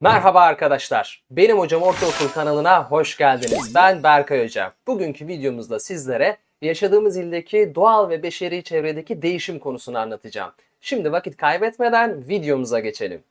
Merhaba arkadaşlar. Benim Hocam Ortaokul kanalına hoş geldiniz. Ben Berkay Hoca. Bugünkü videomuzda sizlere yaşadığımız ildeki doğal ve beşeri çevredeki değişim konusunu anlatacağım. Şimdi vakit kaybetmeden videomuza geçelim.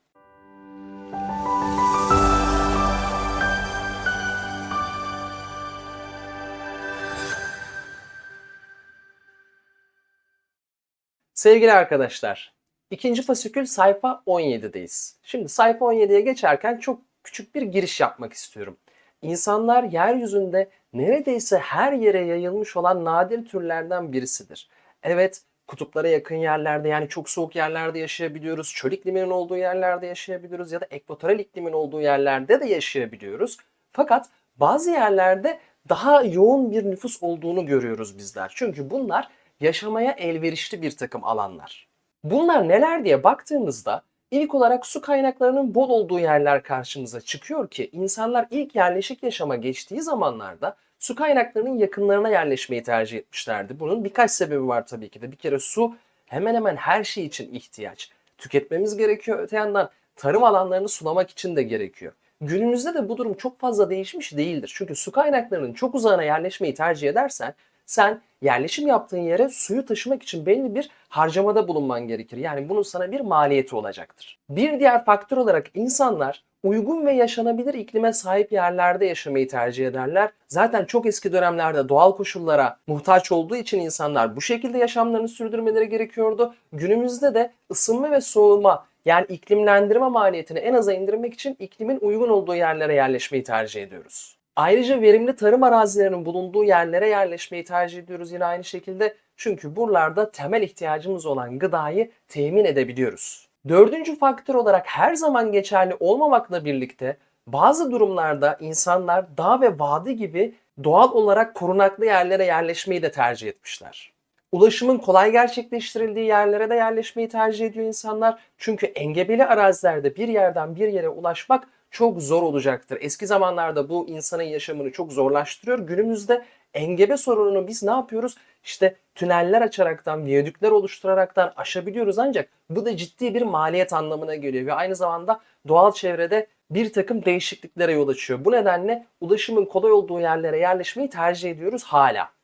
Sevgili arkadaşlar, ikinci fasikül sayfa 17'deyiz. Şimdi sayfa 17'ye geçerken çok küçük bir giriş yapmak istiyorum. İnsanlar yeryüzünde neredeyse her yere yayılmış olan nadir türlerden birisidir. Evet, kutuplara yakın yerlerde yani çok soğuk yerlerde yaşayabiliyoruz. Çöl ikliminin olduğu yerlerde yaşayabiliyoruz ya da ekvatoral iklimin olduğu yerlerde de yaşayabiliyoruz. Fakat bazı yerlerde daha yoğun bir nüfus olduğunu görüyoruz bizler. Çünkü bunlar yaşamaya elverişli bir takım alanlar. Bunlar neler diye baktığımızda ilk olarak su kaynaklarının bol olduğu yerler karşımıza çıkıyor ki insanlar ilk yerleşik yaşama geçtiği zamanlarda su kaynaklarının yakınlarına yerleşmeyi tercih etmişlerdi. Bunun birkaç sebebi var tabii ki de. Bir kere su hemen hemen her şey için ihtiyaç. Tüketmemiz gerekiyor. Öte yandan tarım alanlarını sulamak için de gerekiyor. Günümüzde de bu durum çok fazla değişmiş değildir. Çünkü su kaynaklarının çok uzağına yerleşmeyi tercih edersen sen yerleşim yaptığın yere suyu taşımak için belli bir harcamada bulunman gerekir. Yani bunun sana bir maliyeti olacaktır. Bir diğer faktör olarak insanlar uygun ve yaşanabilir iklime sahip yerlerde yaşamayı tercih ederler. Zaten çok eski dönemlerde doğal koşullara muhtaç olduğu için insanlar bu şekilde yaşamlarını sürdürmeleri gerekiyordu. Günümüzde de ısınma ve soğuma yani iklimlendirme maliyetini en aza indirmek için iklimin uygun olduğu yerlere yerleşmeyi tercih ediyoruz. Ayrıca verimli tarım arazilerinin bulunduğu yerlere yerleşmeyi tercih ediyoruz yine aynı şekilde. Çünkü buralarda temel ihtiyacımız olan gıdayı temin edebiliyoruz. Dördüncü faktör olarak her zaman geçerli olmamakla birlikte bazı durumlarda insanlar dağ ve vadi gibi doğal olarak korunaklı yerlere yerleşmeyi de tercih etmişler. Ulaşımın kolay gerçekleştirildiği yerlere de yerleşmeyi tercih ediyor insanlar. Çünkü engebeli arazilerde bir yerden bir yere ulaşmak çok zor olacaktır. Eski zamanlarda bu insanın yaşamını çok zorlaştırıyor. Günümüzde engebe sorununu biz ne yapıyoruz? İşte tüneller açaraktan, viyadükler oluşturaraktan aşabiliyoruz ancak bu da ciddi bir maliyet anlamına geliyor ve aynı zamanda doğal çevrede bir takım değişikliklere yol açıyor. Bu nedenle ulaşımın kolay olduğu yerlere yerleşmeyi tercih ediyoruz hala.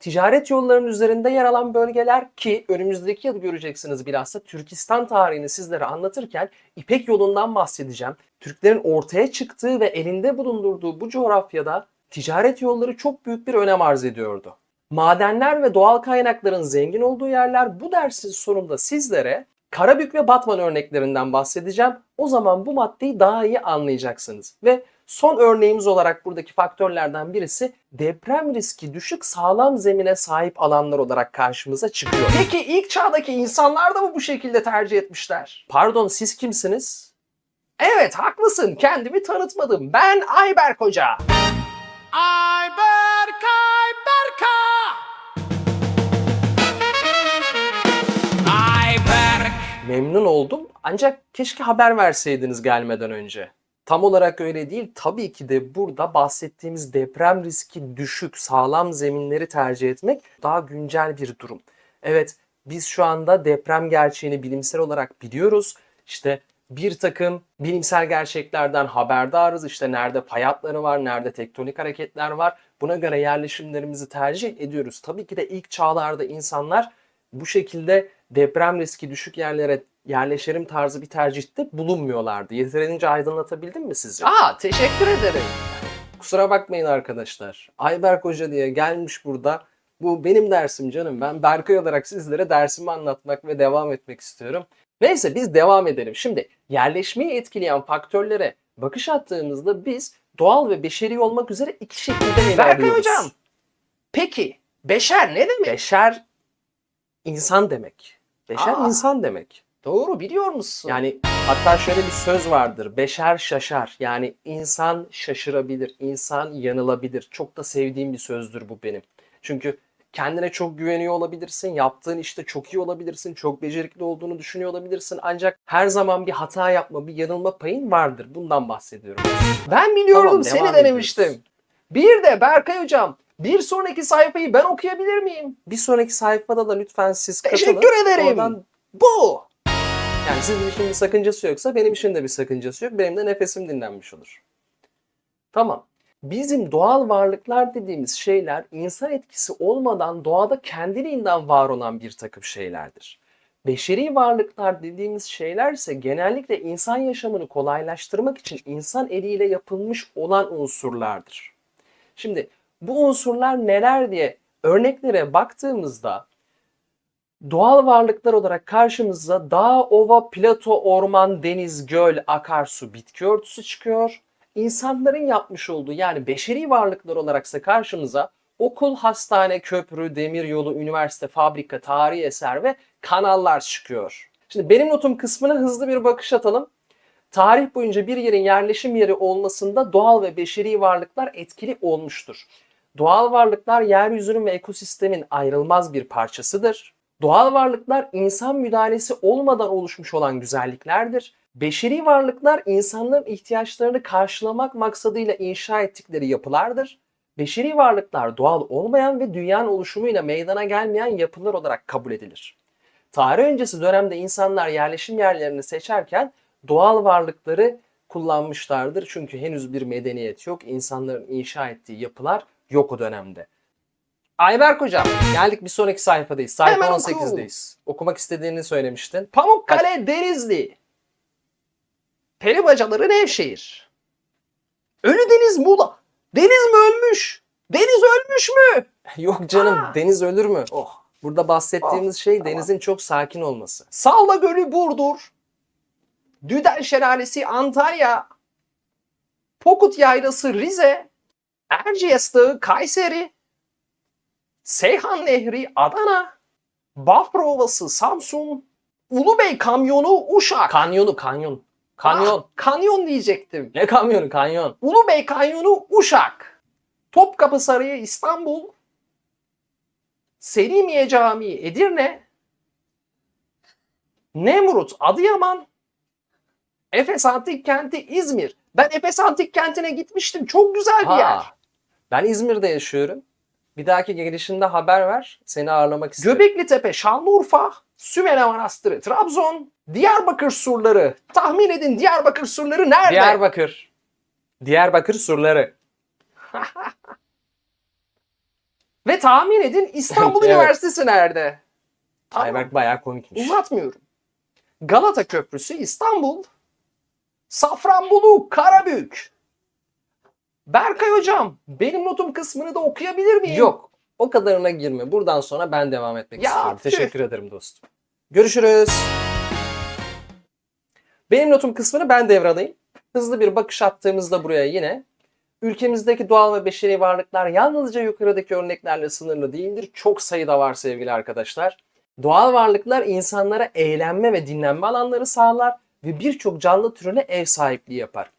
Ticaret yollarının üzerinde yer alan bölgeler ki önümüzdeki yıl göreceksiniz bilhassa Türkistan tarihini sizlere anlatırken İpek yolundan bahsedeceğim. Türklerin ortaya çıktığı ve elinde bulundurduğu bu coğrafyada ticaret yolları çok büyük bir önem arz ediyordu. Madenler ve doğal kaynakların zengin olduğu yerler bu dersin sonunda sizlere Karabük ve Batman örneklerinden bahsedeceğim. O zaman bu maddeyi daha iyi anlayacaksınız. Ve son örneğimiz olarak buradaki faktörlerden birisi deprem riski düşük sağlam zemine sahip alanlar olarak karşımıza çıkıyor. Peki ilk çağdaki insanlar da mı bu şekilde tercih etmişler? Pardon siz kimsiniz? Evet haklısın kendimi tanıtmadım. Ben Ayberk Hoca. Ayberk, Ayberka. Ayberk. Memnun oldum ancak keşke haber verseydiniz gelmeden önce. Tam olarak öyle değil. Tabii ki de burada bahsettiğimiz deprem riski düşük, sağlam zeminleri tercih etmek daha güncel bir durum. Evet, biz şu anda deprem gerçeğini bilimsel olarak biliyoruz. İşte bir takım bilimsel gerçeklerden haberdarız. İşte nerede fay hatları var, nerede tektonik hareketler var. Buna göre yerleşimlerimizi tercih ediyoruz. Tabii ki de ilk çağlarda insanlar bu şekilde deprem riski düşük yerlere yerleşerim tarzı bir tercihte bulunmuyorlardı. Yeterince aydınlatabildim mi sizce? Aa teşekkür ederim. Kusura bakmayın arkadaşlar. Ayberk Hoca diye gelmiş burada. Bu benim dersim canım. Ben Berkay olarak sizlere dersimi anlatmak ve devam etmek istiyorum. Neyse biz devam edelim. Şimdi yerleşmeyi etkileyen faktörlere bakış attığımızda biz doğal ve beşeri olmak üzere iki şekilde ele Berkay hocam, Peki beşer ne demek? Beşer insan demek. Beşer Aa. insan demek. Doğru biliyor musun? Yani hatta şöyle bir söz vardır. Beşer şaşar. Yani insan şaşırabilir, insan yanılabilir. Çok da sevdiğim bir sözdür bu benim. Çünkü kendine çok güveniyor olabilirsin, yaptığın işte çok iyi olabilirsin, çok becerikli olduğunu düşünüyor olabilirsin. Ancak her zaman bir hata yapma, bir yanılma payın vardır. Bundan bahsediyorum. ben biliyordum Tamam, seni denemiştim. ediyoruz. Bir de Berkay hocam bir sonraki sayfayı ben okuyabilir miyim? Bir sonraki sayfada da lütfen siz katılın. Teşekkür ederim. Oradan Bu. Yani sizin için bir sakıncası yoksa benim için de bir sakıncası yok. Benim de nefesim dinlenmiş olur. Tamam. Bizim doğal varlıklar dediğimiz şeyler insan etkisi olmadan doğada kendiliğinden var olan bir takım şeylerdir. Beşeri varlıklar dediğimiz şeyler ise genellikle insan yaşamını kolaylaştırmak için insan eliyle yapılmış olan unsurlardır. Şimdi bu unsurlar neler diye örneklere baktığımızda doğal varlıklar olarak karşımıza dağ, ova, plato, orman, deniz, göl, akarsu, bitki örtüsü çıkıyor. İnsanların yapmış olduğu yani beşeri varlıklar olaraksa karşımıza okul, hastane, köprü, demiryolu, üniversite, fabrika, tarihi eser ve kanallar çıkıyor. Şimdi benim notum kısmına hızlı bir bakış atalım. Tarih boyunca bir yerin yerleşim yeri olmasında doğal ve beşeri varlıklar etkili olmuştur. Doğal varlıklar yeryüzünün ve ekosistemin ayrılmaz bir parçasıdır. Doğal varlıklar insan müdahalesi olmadan oluşmuş olan güzelliklerdir. Beşeri varlıklar insanların ihtiyaçlarını karşılamak maksadıyla inşa ettikleri yapılardır. Beşeri varlıklar doğal olmayan ve dünyanın oluşumuyla meydana gelmeyen yapılar olarak kabul edilir. Tarih öncesi dönemde insanlar yerleşim yerlerini seçerken doğal varlıkları kullanmışlardır. Çünkü henüz bir medeniyet yok. İnsanların inşa ettiği yapılar yok o dönemde. Ayberk hocam geldik bir sonraki sayfadayız. Sayfa Hemen oku. 18'deyiz. Okumak istediğini söylemiştin. Pamukkale Denizli. Peribacaları Nevşehir. Ölü Deniz Muğla. Deniz mi ölmüş? Deniz ölmüş mü? Yok canım Aa. deniz ölür mü? Oh. Burada bahsettiğimiz şey tamam. denizin çok sakin olması. Salla Gölü Burdur. Düden Şelalesi Antalya. Pokut Yaylası Rize. Erciyes Dağı Kayseri. Seyhan Nehri Adana. Bafra Ovası Samsun. Ulubey Kamyonu Uşak. Kanyonu kanyon. Kanyon. Ah, kanyon diyecektim. Ne kamyonu kanyon? Ulubey Kanyonu Uşak. Topkapı Sarayı İstanbul. Selimiye Camii Edirne. Nemrut Adıyaman. Efes Antik Kenti İzmir. Ben Efes Antik Kenti'ne gitmiştim. Çok güzel bir yer. Ben İzmir'de yaşıyorum. Bir dahaki gelişinde haber ver. Seni ağırlamak isterim. Göbekli Tepe Şanlıurfa. Sümele Manastırı Trabzon. Diyarbakır surları. Tahmin edin Diyarbakır surları nerede? Diyarbakır. Diyarbakır surları. Ve tahmin edin İstanbul Evet. Üniversitesi nerede? Tamam. Ayberk bayağı komikmiş. Uzatmıyorum. Galata Köprüsü İstanbul. Safranbolu Karabük. Berkay hocam benim notum kısmını da okuyabilir miyim? Yok. O kadarına girme. Buradan sonra ben devam etmek Ya, istiyorum. tüh. Teşekkür ederim dostum. Görüşürüz. Benim notum kısmını ben devralayım. Hızlı bir bakış attığımızda buraya yine ülkemizdeki doğal ve beşeri varlıklar yalnızca yukarıdaki örneklerle sınırlı değildir. Çok sayıda var sevgili arkadaşlar. Doğal varlıklar insanlara eğlenme ve dinlenme alanları sağlar ve birçok canlı türüne ev sahipliği yapar.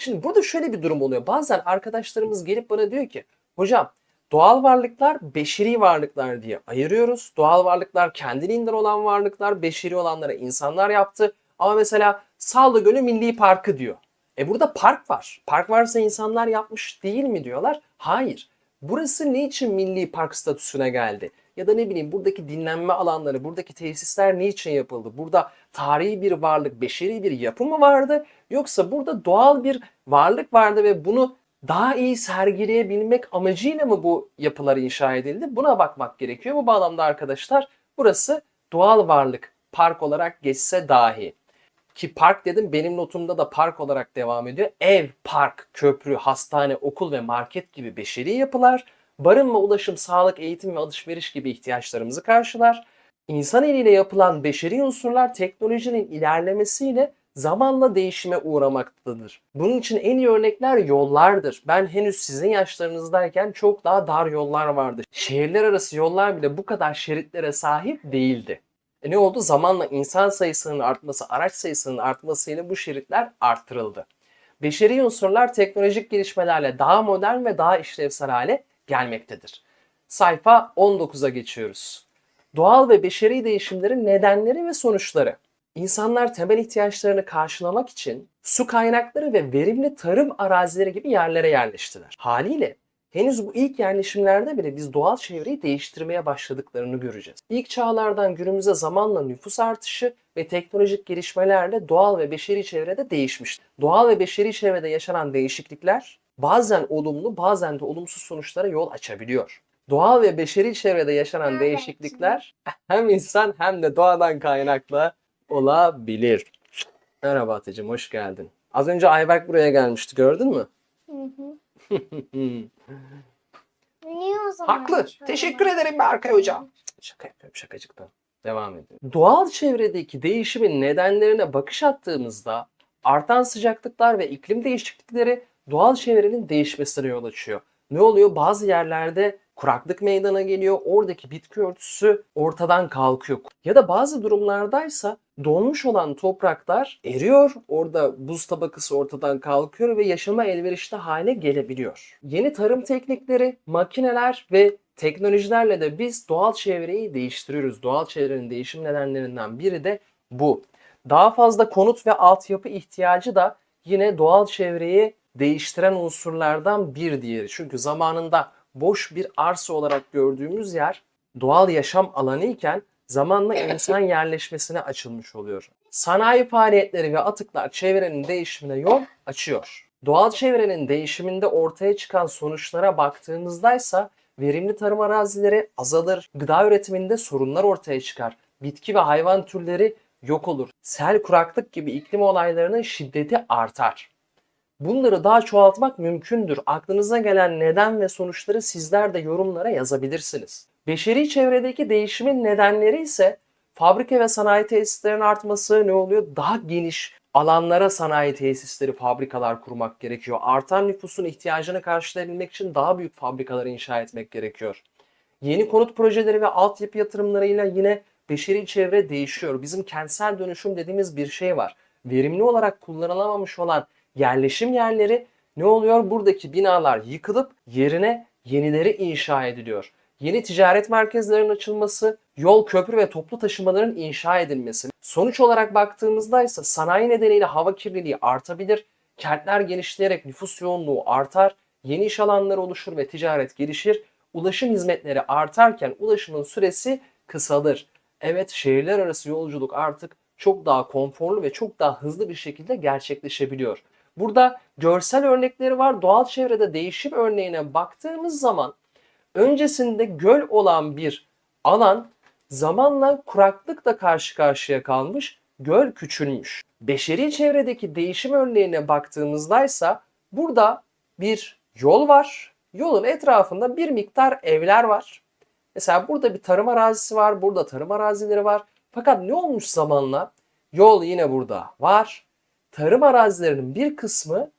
Şimdi burada şöyle bir durum oluyor. Bazen arkadaşlarımız gelip bana diyor ki, hocam Doğal varlıklar beşeri varlıklar diye ayırıyoruz. Doğal varlıklar kendiliğinden olan varlıklar, beşeri olanlara insanlar yaptı. Ama mesela Sallı Gölü Milli Parkı diyor. E burada park var. Park varsa insanlar yapmış değil mi diyorlar. Hayır. Burası niçin milli park statüsüne geldi? Ya da ne bileyim buradaki dinlenme alanları, buradaki tesisler niçin yapıldı? Burada tarihi bir varlık, beşeri bir yapı mı vardı? Yoksa burada doğal bir varlık vardı ve bunu daha iyi sergileyebilmek amacıyla mı bu yapılar inşa edildi? Buna bakmak gerekiyor. Bu bağlamda arkadaşlar burası doğal varlık park olarak geçse dahi. Ki park dedim benim notumda da park olarak devam ediyor. Ev, park, köprü, hastane, okul ve market gibi beşeri yapılar barınma, ulaşım, sağlık, eğitim ve alışveriş gibi ihtiyaçlarımızı karşılar. İnsan eliyle yapılan beşeri unsurlar teknolojinin ilerlemesiyle zamanla değişime uğramaktadır. Bunun için en iyi örnekler yollardır. Ben henüz sizin yaşlarınızdayken çok daha dar yollar vardı. Şehirler arası yollar bile bu kadar şeritlere sahip değildi. E ne oldu? Zamanla insan sayısının artması, araç sayısının artmasıyla bu şeritler arttırıldı. Beşeri unsurlar teknolojik gelişmelerle daha modern ve daha işlevsel hale gelmektedir. Sayfa 19'a geçiyoruz. Doğal ve beşeri değişimlerin nedenleri ve sonuçları. İnsanlar temel ihtiyaçlarını karşılamak için su kaynakları ve verimli tarım arazileri gibi yerlere yerleştiler. Haliyle henüz bu ilk yerleşimlerde bile biz doğal çevreyi değiştirmeye başladıklarını göreceğiz. İlk çağlardan günümüze zamanla nüfus artışı ve teknolojik gelişmelerle doğal ve beşeri çevrede değişmiştir. Doğal ve beşeri çevrede yaşanan değişiklikler bazen olumlu bazen de olumsuz sonuçlara yol açabiliyor. Doğal ve beşeri çevrede yaşanan Evet. değişiklikler hem insan hem de doğadan kaynaklı olabilir. Merhaba Atecim, hoş geldin. Az önce Ayberk buraya gelmişti, gördün mü? Hı hı. Niye o zaman? Haklı. Teşekkür ederim Berkay Hocam. Şaka yapıyorum şakacıktan. Devam edelim. Doğal çevredeki değişimin nedenlerine bakış attığımızda artan sıcaklıklar ve iklim değişiklikleri doğal çevrenin değişmesine yol açıyor. Ne oluyor? Bazı yerlerde kuraklık meydana geliyor. Oradaki bitki örtüsü ortadan kalkıyor. Ya da bazı durumlardaysa donmuş olan topraklar eriyor. Orada buz tabakası ortadan kalkıyor ve yaşama elverişli hale gelebiliyor. Yeni tarım teknikleri, makineler ve teknolojilerle de biz doğal çevreyi değiştiriyoruz. Doğal çevrenin değişim nedenlerinden biri de bu. Daha fazla konut ve altyapı ihtiyacı da yine doğal çevreyi değiştiren unsurlardan bir diğeri. Çünkü zamanında boş bir arsa olarak gördüğümüz yer doğal yaşam alanı iken zamanla insan yerleşmesine açılmış oluyor. Sanayi faaliyetleri ve atıklar çevrenin değişimine yol açıyor. Doğal çevrenin değişiminde ortaya çıkan sonuçlara baktığımızdaysa verimli tarım arazileri azalır, gıda üretiminde sorunlar ortaya çıkar, bitki ve hayvan türleri yok olur, sel kuraklık gibi iklim olaylarının şiddeti artar. Bunları daha çoğaltmak mümkündür. Aklınıza gelen neden ve sonuçları sizler de yorumlara yazabilirsiniz. Beşeri çevredeki değişimin nedenleri ise fabrika ve sanayi tesislerinin artması ne oluyor? Daha geniş alanlara sanayi tesisleri, fabrikalar kurmak gerekiyor. Artan nüfusun ihtiyacını karşılayabilmek için daha büyük fabrikalar inşa etmek gerekiyor. Yeni konut projeleri ve altyapı yatırımlarıyla yine beşeri çevre değişiyor. Bizim kentsel dönüşüm dediğimiz bir şey var. Verimli olarak kullanılamamış olan yerleşim yerleri ne oluyor? Buradaki binalar yıkılıp yerine yenileri inşa ediliyor. Yeni ticaret merkezlerinin açılması, yol, köprü ve toplu taşımaların inşa edilmesi. Sonuç olarak baktığımızda ise sanayi nedeniyle hava kirliliği artabilir. Kentler genişleyerek nüfus yoğunluğu artar, yeni iş alanları oluşur ve ticaret gelişir. Ulaşım hizmetleri artarken ulaşımın süresi kısalır. Evet şehirler arası yolculuk artık çok daha konforlu ve çok daha hızlı bir şekilde gerçekleşebiliyor. Burada görsel örnekleri var. Doğal çevrede değişim örneğine baktığımız zaman öncesinde göl olan bir alan zamanla kuraklıkla karşı karşıya kalmış, göl küçülmüş. Beşeri çevredeki değişim örneğine baktığımızdaysa burada bir yol var. Yolun etrafında bir miktar evler var. Mesela burada bir tarım arazisi var, burada tarım arazileri var. Fakat ne olmuş zamanla? Yol yine burada var. Tarım arazilerinin bir kısmı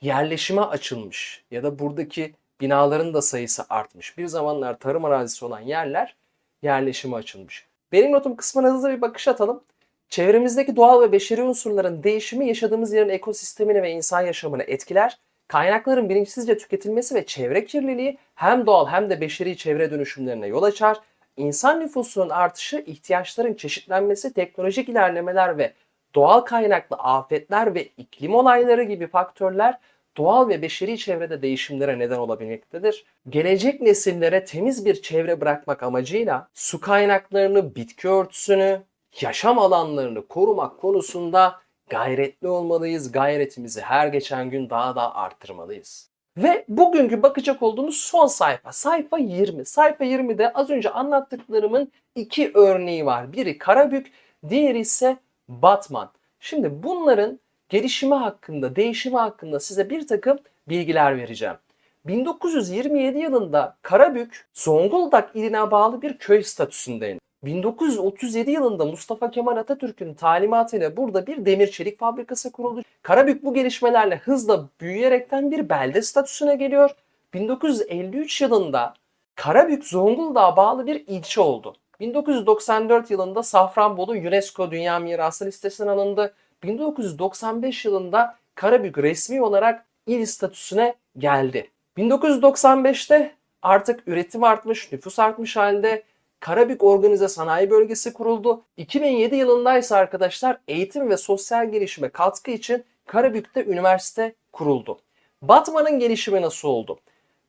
yerleşime açılmış ya da buradaki binaların da sayısı artmış. Bir zamanlar tarım arazisi olan yerler yerleşime açılmış. Benim notum kısmına hızlı bir bakış atalım. Çevremizdeki doğal ve beşeri unsurların değişimi yaşadığımız yerin ekosistemini ve insan yaşamını etkiler. Kaynakların bilinçsizce tüketilmesi ve çevre kirliliği hem doğal hem de beşeri çevre dönüşümlerine yol açar. İnsan nüfusunun artışı, ihtiyaçların çeşitlenmesi, teknolojik ilerlemeler ve doğal kaynaklı afetler ve iklim olayları gibi faktörler doğal ve beşeri çevrede değişimlere neden olabilmektedir. Gelecek nesillere temiz bir çevre bırakmak amacıyla su kaynaklarını, bitki örtüsünü, yaşam alanlarını korumak konusunda gayretli olmalıyız. Gayretimizi her geçen gün daha da arttırmalıyız. Ve bugünkü bakacak olduğumuz son sayfa. Sayfa 20. Sayfa 20'de az önce anlattıklarımın iki örneği var. Biri Karabük, diğeri ise Batman. Şimdi bunların gelişimi hakkında, değişimi hakkında size bir takım bilgiler vereceğim. 1927 yılında Karabük, Zonguldak iline bağlı bir köy statüsündeydi. 1937 yılında Mustafa Kemal Atatürk'ün talimatıyla burada bir demir çelik fabrikası kuruldu. Karabük bu gelişmelerle hızla büyüyerekten bir belde statüsüne geliyor. 1953 yılında Karabük Zonguldak'a bağlı bir ilçe oldu. 1994 yılında Safranbolu UNESCO Dünya Mirası listesine alındı. 1995 yılında Karabük resmi olarak il statüsüne geldi. 1995'te artık üretim artmış, nüfus artmış halde Karabük Organize Sanayi Bölgesi kuruldu. 2007 yılında ise arkadaşlar eğitim ve sosyal gelişime katkı için Karabük'te üniversite kuruldu. Batman'ın gelişimi nasıl oldu?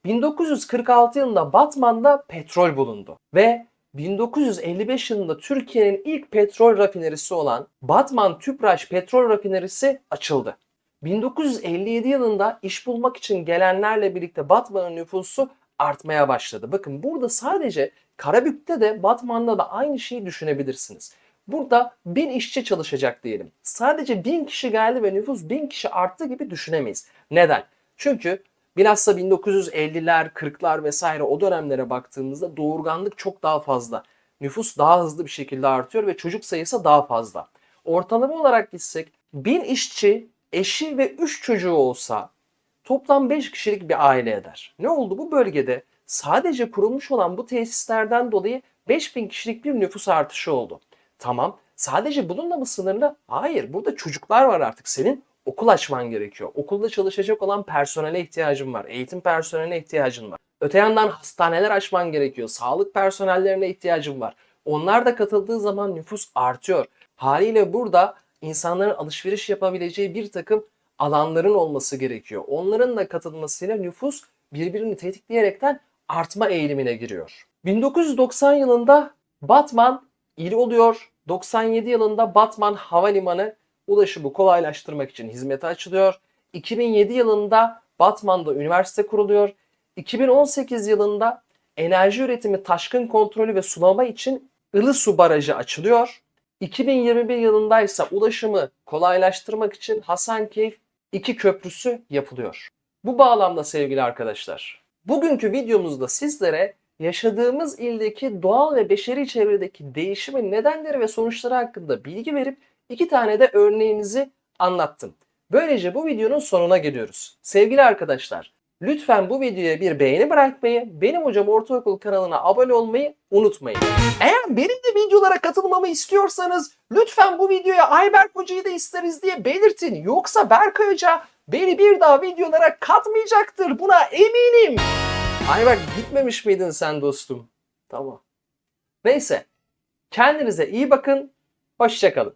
1946 yılında Batman'da petrol bulundu ve 1955 yılında Türkiye'nin ilk petrol rafinerisi olan Batman Tüpraş Petrol Rafinerisi açıldı. 1957 yılında iş bulmak için gelenlerle birlikte Batman'ın nüfusu artmaya başladı. Bakın burada sadece Karabük'te de Batman'da da aynı şeyi düşünebilirsiniz. Burada bin işçi çalışacak diyelim. Sadece bin kişi geldi ve nüfus bin kişi arttı gibi düşünemeyiz. Neden? Çünkü bilhassa 1950'ler, 40'lar vesaire o dönemlere baktığımızda doğurganlık çok daha fazla. Nüfus daha hızlı bir şekilde artıyor ve çocuk sayısı daha fazla. Ortalama olarak gitsek bin işçi, eşi ve 3 çocuğu olsa toplam 5 kişilik bir aile eder. Ne oldu bu bölgede? Sadece kurulmuş olan bu tesislerden dolayı 5000 kişilik bir nüfus artışı oldu. Tamam. Sadece bununla mı sınırlı? Hayır. Burada çocuklar var artık. Senin okul açman gerekiyor. Okulda çalışacak olan personele ihtiyacın var. Eğitim personeline ihtiyacın var. Öte yandan hastaneler açman gerekiyor. Sağlık personellerine ihtiyacın var. Onlar da katıldığı zaman nüfus artıyor. Haliyle burada insanların alışveriş yapabileceği bir takım alanların olması gerekiyor. Onların da katılmasıyla nüfus birbirini tetikleyerekten artma eğilimine giriyor. 1990 yılında Batman il oluyor. 97 yılında Batman Havalimanı ulaşımı kolaylaştırmak için hizmete açılıyor. 2007 yılında Batman'da üniversite kuruluyor. 2018 yılında enerji üretimi, taşkın kontrolü ve sulama için Ilısu Barajı açılıyor. 2021 yılında ise ulaşımı kolaylaştırmak için Hasankeyf 2 köprüsü yapılıyor. Bu bağlamda sevgili arkadaşlar, bugünkü videomuzda sizlere yaşadığımız ildeki doğal ve beşeri çevredeki değişimin nedenleri ve sonuçları hakkında bilgi verip iki tane de örneğimizi anlattım. Böylece bu videonun sonuna geliyoruz. Sevgili arkadaşlar, lütfen bu videoya bir beğeni bırakmayı, benim hocam ortaokul kanalına abone olmayı unutmayın. Eğer benim de videolara katılmamı istiyorsanız lütfen bu videoya Ayberk Hoca'yı da isteriz diye belirtin. Yoksa Berkay Hoca beni bir daha videolara katmayacaktır. Buna eminim. Ayberk gitmemiş miydin sen dostum? Tamam. Neyse. Kendinize iyi bakın. Hoşçakalın.